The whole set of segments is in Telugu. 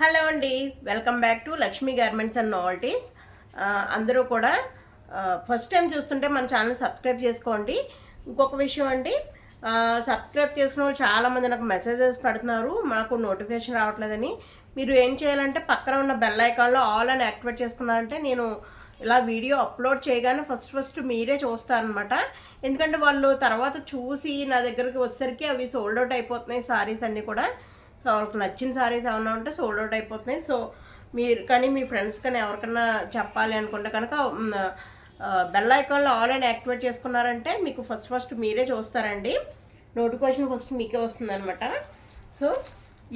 హలో అండి welcome back to Lakshmi garments and novelties అందరూ కూడా ఫస్ట్ టైం చూస్తుంటే మన ఛానల్ సబ్స్క్రైబ్ చేసుకోండి. ఇంకొక విషయం అండి సబ్స్క్రైబ్ చేసుకున్న వాళ్ళు చాలామంది నాకు మెసేజెస్ పెడుతున్నారు మాకు నోటిఫికేషన్ రావట్లేదని. మీరు ఏం చేయాలంటే పక్కన ఉన్న బెల్ ఐకాన్లో ఆల్ అని యాక్టివేట్ చేసుకున్నారంటే నేను ఇలా వీడియో అప్లోడ్ చేయగానే ఫస్ట్ ఫస్ట్ మీరే చూస్తారనమాట ఎందుకంటే వాళ్ళు తర్వాత చూసి నా దగ్గరికి వచ్చేసరికి అవి సోల్డ్ అవుట్ అయిపోతున్నాయి సారీస్ అన్నీ కూడా. సో వాళ్ళకి నచ్చిన సారీస్ ఏమైనా ఉంటే సోల్డ్ అవుట్ అయిపోతున్నాయి. సో మీరు కానీ మీ ఫ్రెండ్స్ కానీ ఎవరికైనా చెప్పాలి అనుకుంటే కనుక బెల్ ఐకాన్లో ఆల్ యాక్టివేట్ చేసుకున్నారంటే మీకు ఫస్ట్ ఫస్ట్ మీరే చూస్తారండి. నోటిఫికేషన్ ఫస్ట్ మీకే వస్తుంది అనమాట సో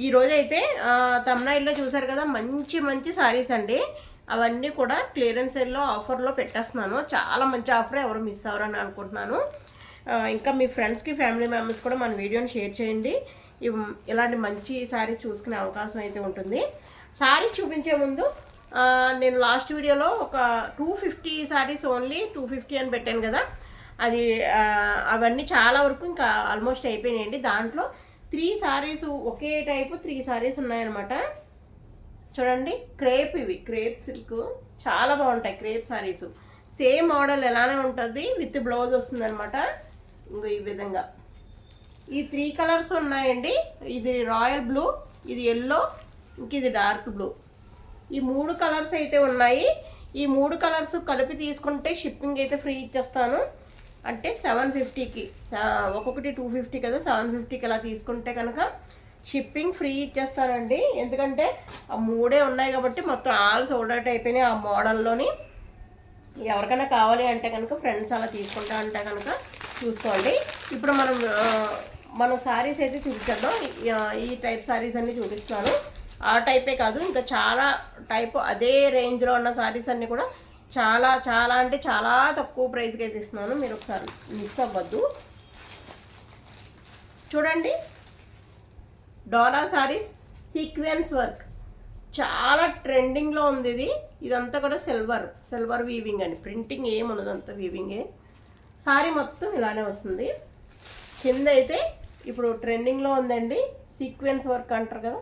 ఈరోజు అయితే తమిళనాడులో చూసారు కదా మంచి మంచి సారీస్ అండి. అవన్నీ కూడా క్లియరెన్స్ సేల్లో ఆఫర్లో పెట్టేస్తున్నాను. చాలా మంచి ఆఫర్ ఎవరు మిస్ అవ్వరని అనుకుంటున్నాను. ఇంకా మీ ఫ్రెండ్స్కి ఫ్యామిలీ మెంబర్స్ కూడా మన వీడియోని షేర్ చేయండి. ఇలాంటి మంచి శారీ చూసుకునే అవకాశం అయితే ఉంటుంది. శారీస్ చూపించే ముందు నేను లాస్ట్ వీడియోలో ఒక two fifty saris only two fifty అని పెట్టాను కదా. అది అవన్నీ చాలా వరకు ఇంకా ఆల్మోస్ట్ అయిపోయినాయండి. దాంట్లో త్రీ శారీస్ ఒకే టైపు త్రీ శారీస్ ఉన్నాయన్నమాట. చూడండి క్రేప్ ఇవి. క్రేప్ సిల్క్ చాలా బాగుంటాయి క్రేప్ శారీస్ సేమ్ మోడల్ ఎలానే ఉంటుంది విత్ బ్లౌజ్ వస్తుంది అనమాట ఇంకో ఈ విధంగా. ఈ త్రీ కలర్స్ ఉన్నాయండి. ఇది రాయల్ బ్లూ ఇది ఎల్లో ఇంక ఇది డార్క్ బ్లూ. ఈ మూడు కలర్స్ అయితే ఉన్నాయి. ఈ మూడు కలర్స్ కలిపి తీసుకుంటే షిప్పింగ్ అయితే ఫ్రీ ఇచ్చేస్తాను. అంటే సెవెన్ ఫిఫ్టీకి. ఒక్కొక్కటి టూ ఫిఫ్టీ కదా సెవెన్ ఫిఫ్టీకి అలా తీసుకుంటే కనుక షిప్పింగ్ ఫ్రీ ఇచ్చేస్తానండి. ఎందుకంటే ఆ మూడే ఉన్నాయి కాబట్టి మొత్తం ఆల్ సోల్డ్ అవుట్ అయిపోయినాయి ఆ మోడల్లోని. ఎవరికైనా కావాలి అంటే కనుక ఫ్రెండ్స్ అలా తీసుకుంటా అంటే కనుక చూసుకోండి. ఇప్పుడు మనం మనం శారీస్ అయితే చూపించేద్దాం. ఈ- టైప్ శారీస్ అన్ని చూపిస్తాను ఆ టైపే కాదు ఇంకా చాలా టైప్ అదే రేంజ్లో ఉన్న శారీస్ అన్నీ కూడా చాలా చాలా అంటే చాలా తక్కువ ప్రైస్కి అయితే ఇస్తున్నాను. మీరు ఒకసారి మిస్ అవ్వద్దు. చూడండి. డోలా శారీస్ సీక్వెన్స్ వర్క్ చాలా ట్రెండింగ్లో ఉంది ఇది. ఇదంతా కూడా సిల్వర్ సిల్వర్ వీవింగ్ అండి. ప్రింటింగ్ ఏమున్నది అంతా వీవింగే సారీ మొత్తం ఇలానే వస్తుంది. కింద అయితే ఇప్పుడు ట్రెండింగ్లో ఉందండి సీక్వెన్స్ వర్క్ అంటారు కదా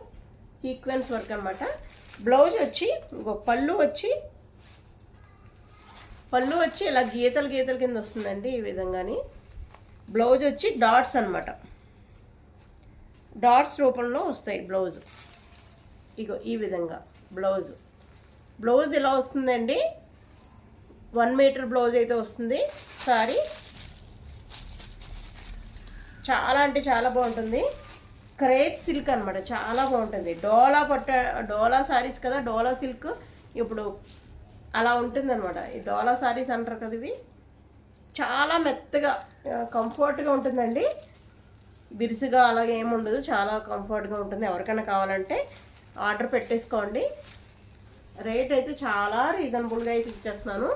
సీక్వెన్స్ వర్క్ అనమాట బ్లౌజ్ వచ్చి ఇంకో పళ్ళు వచ్చి పళ్ళు వచ్చి ఇలా గీతలు గీతల కింద వస్తుందండి ఈ విధంగాని. బ్లౌజ్ వచ్చి డాట్స్ అన్నమాట. డాట్స్ రూపంలో వస్తాయి బ్లౌజ్ ఇగో ఈ విధంగా బ్లౌజ్ బ్లౌజ్ ఇలా వస్తుందండి? వన్ మీటర్ బ్లౌజ్ అయితే వస్తుంది. సారీ చాలా అంటే చాలా బాగుంటుంది. క్రేప్ సిల్క్ అనమాట చాలా బాగుంటుంది. డోలా పట్ట డోలా శారీస్ కదా డోలా సిల్క్. ఇప్పుడు అలా ఉంటుందన్నమాట. ఈ డోలా శారీస్ అంటారు కదా ఇవి. చాలా మెత్తగా కంఫర్ట్గా ఉంటుందండి. బిరుసుగా అలాగే ఏముండదు చాలా కంఫర్ట్గా ఉంటుంది. ఎవరికైనా కావాలంటే ఆర్డర్ పెట్టేసుకోండి. రేట్ అయితే చాలా రీజనబుల్గా అయితే ఇచ్చేస్తున్నాను.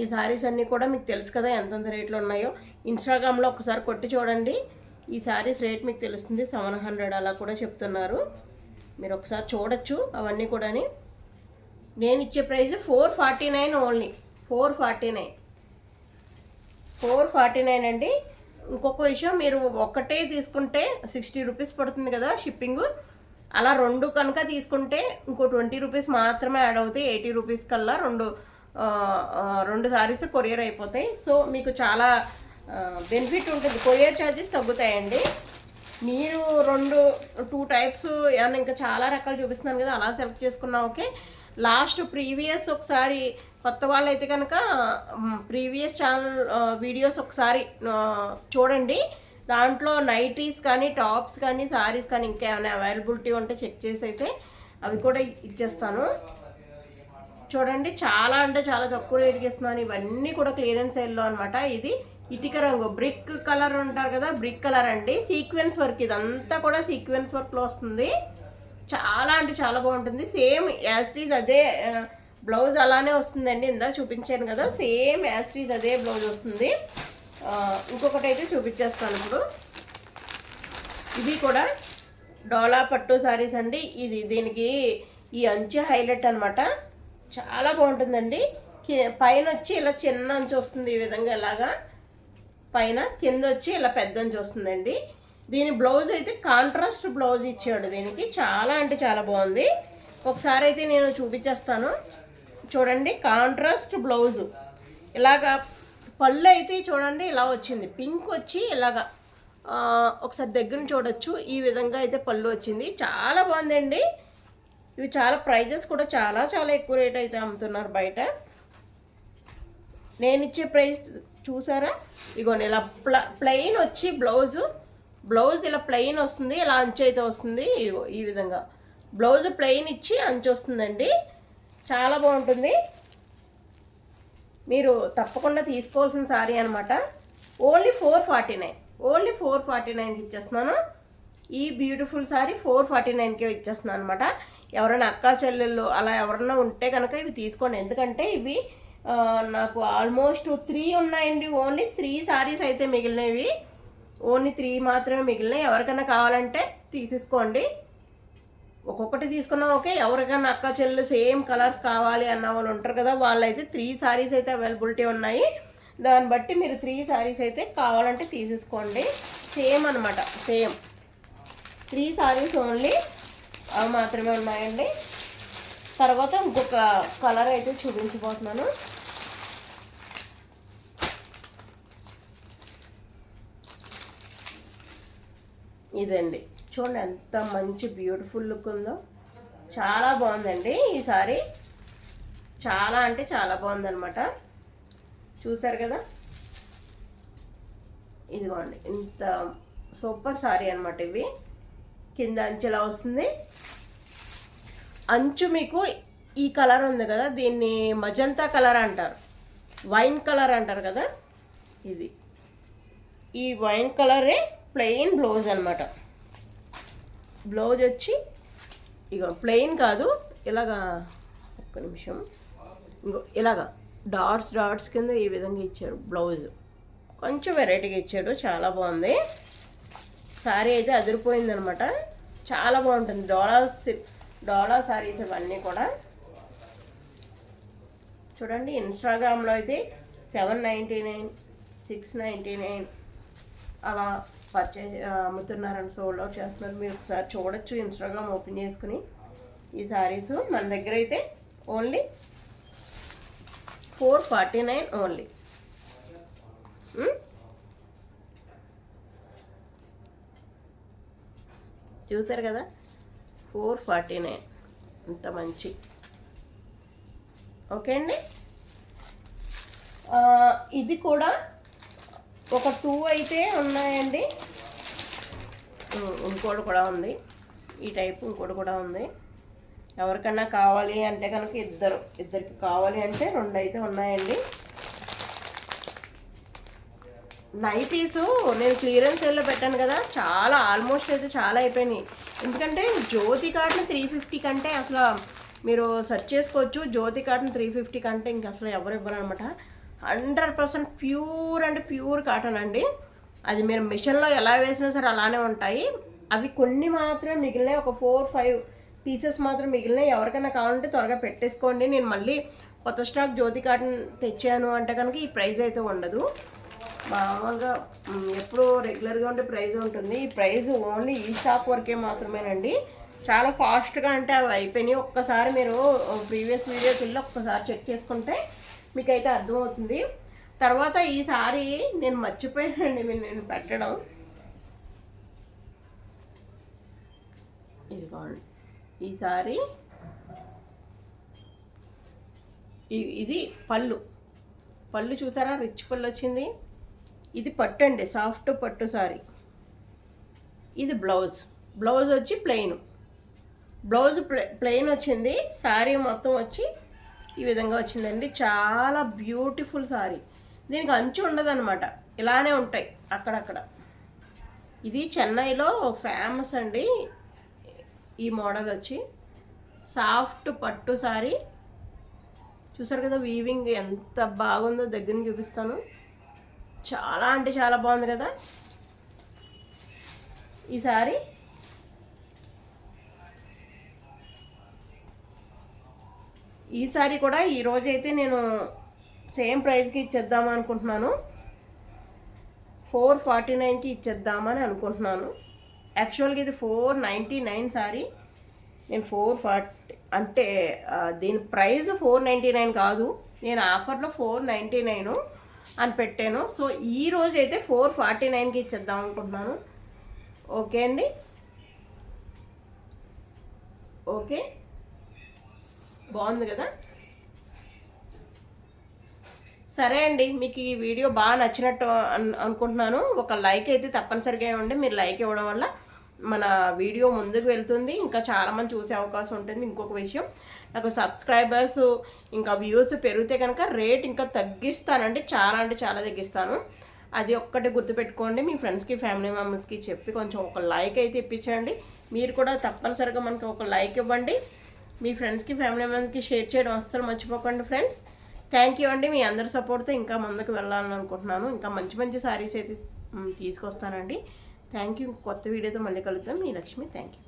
ఈ శారీస్ అన్నీ కూడా మీకు తెలుసు కదా ఎంతెంత రేట్లు ఉన్నాయో. ఇన్స్టాగ్రామ్లో ఒకసారి కొట్టి చూడండి. ఈ శారీస్ రేట్ మీకు తెలుస్తుంది. సెవెన్ హండ్రెడ్ అలా కూడా చెప్తున్నారు. మీరు ఒకసారి చూడొచ్చు అవన్నీ కూడాని. నేను ఇచ్చే price four forty nine only four forty nine four forty nine అండి. ఇంకొక విషయం మీరు ఒక్కటే తీసుకుంటే సిక్స్టీ రూపీస్ పడుతుంది కదా షిప్పింగ్ అలా రెండు కనుక తీసుకుంటే ఇంకో ట్వంటీ రూపీస్ మాత్రమే యాడ్ అవుతాయి. ఎయిటీ రూపీస్ కల్లా రెండు రెండు సారీస్ కొరియర్ అయిపోతాయి. సో మీకు చాలా బెనిఫిట్ ఉంటుంది. కొరియర్ ఛార్జెస్ తగ్గుతాయండి. మీరు రెండు టూ టైప్స్ ఏమన్నా ఇంకా చాలా రకాలు చూపిస్తున్నాను కదా అలా సెలెక్ట్ చేసుకున్నా ఓకే. లాస్ట్ ప్రీవియస్ ఒకసారి కొత్త వాళ్ళైతే కనుక ప్రీవియస్ ఛానల్ వీడియోస్ ఒకసారి చూడండి. దాంట్లో నైటీస్ కానీ టాప్స్ కానీ సారీస్ కానీ ఇంకా ఏమైనా అవైలబిలిటీ ఉంటే చెక్ చేసి అయితే అవి కూడా ఇచ్చేస్తాను. చూడండి చాలా అంటే చాలా తక్కువ రేటుకి ఇస్తున్నాను ఇవన్నీ కూడా క్లియరెన్స్ సేల్లో అనమాట ఇది ఇటుక రంగు బ్రిక్ కలర్ ఉంటారు కదా బ్రిక్ కలర్ అండి. సీక్వెన్స్ వర్క్ ఇదంతా కూడా సీక్వెన్స్ వర్క్లో వస్తుంది. చాలా అంటే చాలా బాగుంటుంది. సేమ్ యాస్టీజ్ అదే బ్లౌజ్ అలానే వస్తుందండి. ఇందా చూపించాను కదా సేమ్ యాస్టీజ్ అదే బ్లౌజ్ వస్తుంది. ఇంకొకటి అయితే చూపించేస్తాను ఇప్పుడు. ఇది కూడా డోలా పట్టు శారీస్ అండి. ఇది దీనికి ఈ అంచు హైలైట్ అనమాట చాలా బాగుంటుందండి. పైన వచ్చి ఇలా చిన్న అంచు వస్తుంది ఈ విధంగా ఇలాగా. పైన కింద వచ్చి ఇలా పెద్ద అంచు వస్తుందండి. దీని బ్లౌజ్ అయితే కాంట్రాస్ట్ బ్లౌజ్ ఇచ్చాడు దీనికి. చాలా అంటే చాలా బాగుంది. ఒకసారి అయితే నేను చూపించేస్తాను. చూడండి కాంట్రాస్ట్ బ్లౌజు. ఇలాగా పళ్ళు అయితే చూడండి ఇలా వచ్చింది. పింక్ వచ్చి ఇలాగా ఒకసారి దగ్గర చూడొచ్చు. ఈ విధంగా అయితే పళ్ళు వచ్చింది. చాలా బాగుందండి. ఇవి చాలా ప్రైజెస్ కూడా చాలా చాలా ఎక్కువ రేట్ అయితే అమ్ముతున్నారు బయట. నేను ఇచ్చే ప్రైస్ చూసారా? ఇగోండి ఇలా ప్ల ప్లెయిన్ వచ్చి బ్లౌజు బ్లౌజ్ ఇలా ప్లెయిన్ వస్తుంది ఇలా అంచు అయితే వస్తుంది ఇగో ఈ విధంగా. బ్లౌజ్ ప్లెయిన్ ఇచ్చి అంచు వస్తుందండి. చాలా బాగుంటుంది. మీరు తప్పకుండా తీసుకోవాల్సిన సారీ అనమాట only four forty nine only four forty నైన్కి ఇచ్చేస్తున్నాను. ఈ బ్యూటిఫుల్ సారీ ఫోర్ ఫార్టీ నైన్కే ఇచ్చేస్తున్నాను అనమాట ఎవరైనా అక్కా చెల్లెళ్ళు అలా ఎవరైనా ఉంటే కనుక ఇవి తీసుకోండి. ఎందుకంటే ఇవి నాకు ఆల్మోస్ట్ త్రీ ఉన్నాయండి ఓన్లీ. త్రీ సారీస్ అయితే మిగిలినవి. ఓన్లీ త్రీ మాత్రమే మిగిలినాయి ఎవరికైనా కావాలంటే తీసేసుకోండి. ఒక్కొక్కటి తీసుకున్నాం ఓకే. ఎవరికైనా అక్క చెల్లెలు సేమ్ కలర్స్ కావాలి అన్న వాళ్ళు ఉంటారు కదా వాళ్ళైతే త్రీ సారీస్ అయితే అవైలబిలిటీ ఉన్నాయి. దాన్ని బట్టి మీరు త్రీ సారీస్ అయితే కావాలంటే తీసేసుకోండి. సేమ్ అనమాట సేమ్. Three saris only. అవి మాత్రమే ఉన్నాయండి. తర్వాత ఇంకొక కలర్ అయితే చూపించబోతున్నాను. ఇదండి. చూడండి ఎంత మంచి బ్యూటిఫుల్ లుక్ ఉందో. చాలా బాగుందండి ఈ సారీ. చాలా అంటే చాలా బాగుందనమాట చూసారు కదా? ఇదిగోండి ఇంత సూపర్ సారీ అనమాట ఇవి. కింద అంచెలా వస్తుంది. అంచు మీకు ఈ కలర్ ఉంది కదా దీన్ని మజంతా కలర్ అంటారు. వైన్ కలర్ అంటారు కదా ఇది. ఈ వైన్ కలరే ప్లెయిన్ బ్లౌజ్ అనమాట బ్లౌజ్ వచ్చి ఇక ప్లెయిన్ కాదు ఇలాగా ఒక్క నిమిషం. ఇంకో ఇలాగా డాట్స్ డాట్స్ కింద ఈ విధంగా ఇచ్చారు బ్లౌజ్. కొంచెం వెరైటీగా ఇచ్చాడు చాలా బాగుంది. శారీ అయితే అదిరిపోయింది అనమాట చాలా బాగుంటుంది. డోలా సి- డోలా శారీస్ ఇవన్నీ కూడా. చూడండి ఇన్స్టాగ్రామ్లో అయితే seven ninety nine six ninety nine అలా పర్చేజ్ అమ్ముతున్నారని సోల్డ్ అవుట్ చేస్తున్నారు. మీరు ఒకసారి చూడొచ్చు ఇన్స్టాగ్రామ్ ఓపెన్ చేసుకుని ఈ శారీస్ మన దగ్గర అయితే only four forty nine only. చూసారు కదా? Four forty nine. ఇంత మంచి. ఓకే అండి? ఇది కూడా ఒక టూ అయితే ఉన్నాయండి. ఇంకోటి కూడా ఉంది. ఈ టైపు ఇంకోటి కూడా ఉంది. ఎవరికన్నా కావాలి అంటే కనుక ఇద్దరు ఇద్దరికి కావాలి అంటే రెండు అయితే ఉన్నాయండి. నైటీస్ నేను క్లియరెన్స్ సేల్లో పెట్టాను కదా చాలా ఆల్మోస్ట్ అయితే చాలా అయిపోయినాయి. ఎందుకంటే జ్యోతి కాటన్ త్రీ ఫిఫ్టీ కంటే అసలు మీరు సెర్చ్ చేసుకోవచ్చు జ్యోతి కాటన్ త్రీ ఫిఫ్టీ కంటే ఇంక అసలు ఎవరు ఇవ్వరు అనమాట hundred percent pure and pure cotton అండి. అది మీరు మిషన్లో ఎలా వేసినా సరే అలానే ఉంటాయి. అవి కొన్ని మాత్రమే మిగిలినాయి ఒక ఫోర్ ఫైవ్ పీసెస్ మాత్రం మిగిలినాయి ఎవరికైనా కావాలంటే త్వరగా పెట్టేసుకోండి. నేను మళ్ళీ కొత్త స్టాక్ జ్యోతి కాటన్ తెచ్చాను అంటే కనుక ఈ ప్రైస్ అయితే ఉండదు. మామూలుగా ఎప్పుడూ రెగ్యులర్గా ఉండే ప్రైస్ ఉంటుంది. ఈ ప్రైస్ ఓన్లీ ఈ షాప్ వరకే మాత్రమేనండి. చాలా ఫాస్ట్గా అంటే అవి అయిపోయినాయి. ఒక్కసారి మీరు ప్రీవియస్ వీడియోస్లో వెళ్ళి ఒక్కసారి చెక్ చేసుకుంటే మీకు అయితే అర్థమవుతుంది. తర్వాత ఈసారి నేను మర్చిపోయానండి మీరు నేను పెట్టడం. ఇదిగోండి. ఈసారి ఇది పళ్ళు. పళ్ళు చూసారా? రిచ్ పళ్ళు వచ్చింది. ఇది పట్టు అండి సాఫ్ట్ పట్టు సారీ. ఇది బ్లౌజ్. బ్లౌజ్ వచ్చి ప్లెయిన్. బ్లౌజ్ ప్లెయిన్ వచ్చింది శారీ మొత్తం వచ్చి ఈ విధంగా వచ్చిందండి. చాలా బ్యూటిఫుల్ శారీ దీనికి అంచు ఉండదన్నమాట. ఇలానే ఉంటాయి అక్కడక్కడ. ఇది చెన్నైలో ఫేమస్ అండి. ఈ మోడల్ వచ్చి సాఫ్ట్ పట్టు శారీ చూసారు కదా వీవింగ్ ఎంత బాగుందో దగ్గర నుంచి చూపిస్తాను. చాలా అంటే చాలా బాగుంది కదా. ఈ సారీ. ఈ సారీ కూడా ఈరోజు అయితే నేను సేమ్ ప్రైస్కి ఇచ్చేద్దాం అనుకుంటున్నాను. ఫోర్ ఫార్టీ నైన్కి ఇచ్చేద్దామని అనుకుంటున్నాను. యాక్చువల్గా ఇది ఫోర్ నైంటీ నైన్ సారీ. నేను ఫోర్ ఫార్టీ అంటే దీని ప్రైస్ ఫోర్ నైంటీ నైన్ కాదు. నేను ఆఫర్లో ఫోర్ నైంటీ నైన్. అని పెట్టాను. సో ఈ రోజు అయితే ఫోర్ ఫార్టీ నైన్కి ఇచ్చేద్దాం అనుకుంటున్నాను. ఓకే అండి? ఓకే? బాగుంది కదా? సరే అండి మీకు ఈ వీడియో బాగా నచ్చినట్టు అనుకుంటున్నాను. ఒక లైక్ అయితే తప్పనిసరిగా ఇవ్వండి. మీరు లైక్ ఇవ్వడం వల్ల మన వీడియో ముందుకు వెళ్తుంది. ఇంకా చాలా మంది చూసే అవకాశం ఉంటుంది. ఇంకొక విషయం నాకు సబ్స్క్రైబర్స్ ఇంకా వ్యూస్ పెరిగితే కనుక రేట్ ఇంకా తగ్గిస్తానండి. చాలా అంటే చాలా తగ్గిస్తాను. అది ఒక్కటి గుర్తుపెట్టుకోండి. మీ ఫ్రెండ్స్కి ఫ్యామిలీ మెంబర్స్కి చెప్పి కొంచెం ఒక లైక్ అయితే ఇప్పించండి. మీరు కూడా తప్పనిసరిగా మనకి ఒక లైక్ ఇవ్వండి. మీ ఫ్రెండ్స్కి ఫ్యామిలీ మెంబర్స్కి షేర్ చేయడం అస్సలు మర్చిపోకండి ఫ్రెండ్స్ థ్యాంక్ యూ అండి. మీ అందరి సపోర్ట్తో ఇంకా ముందుకు వెళ్ళాలని అనుకుంటున్నాను. ఇంకా మంచి మంచి శారీస్ అయితే తీసుకొస్తానండి. థ్యాంక్ యూ కొత్త వీడియోతో మళ్ళీ కలుద్దాం. మీ లక్ష్మి థ్యాంక్ యూ